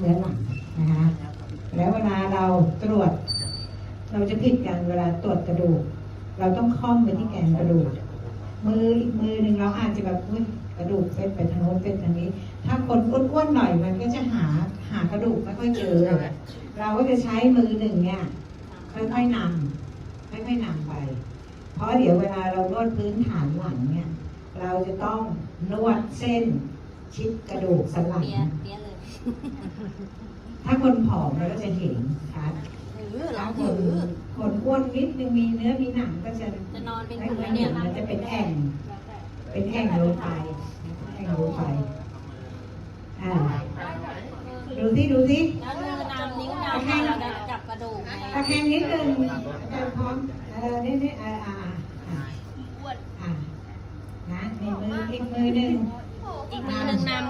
เนื้อหลังนะคะแล้วเวลาเราตรวจ เราจะผิดกันเวลาตรวจกระดูก เราต้องคล้องไปที่แกนกระดูก มืออีกมือหนึ่งเราอาจจะแบบกระดูกเส้นไปทางโน้นเส้นทางนี้ ถ้าคนอ้วนๆหน่อยมันก็จะหาหากระดูกไม่ค่อยเจอ เราก็จะใช้มือหนึ่งเนี่ยค่อยๆนำค่อยๆนำไป เพราะเดี๋ยวเวลาเรานวดพื้นฐานหลังเนี่ย เราจะต้องนวดเส้นชิดกระดูกสันหลัง เปียเปียเลยถ้าคนผอมเราก็จะเห็นชัดถือเราถ้าคถืนอคนอ้วนนิดนึงมีเนื้อมีหนังก็จะจะนอนเป็นไม่กลุ่มค่อยเนี่เห็ยนมันจะเป็นแอ่ง เป็นแอ่งลงไปแอ่งลงไปอ่าดูสิดูสิแล้วมือนำนิ้วนำเราจะจับกระดูกไงตะแคงนิดนึงเออพร้อมเออนี่นี่เอออ่าอ่าอ่านะนี่มืออีกมือหนึ่งอีกมือหนึ่งนำก็ได้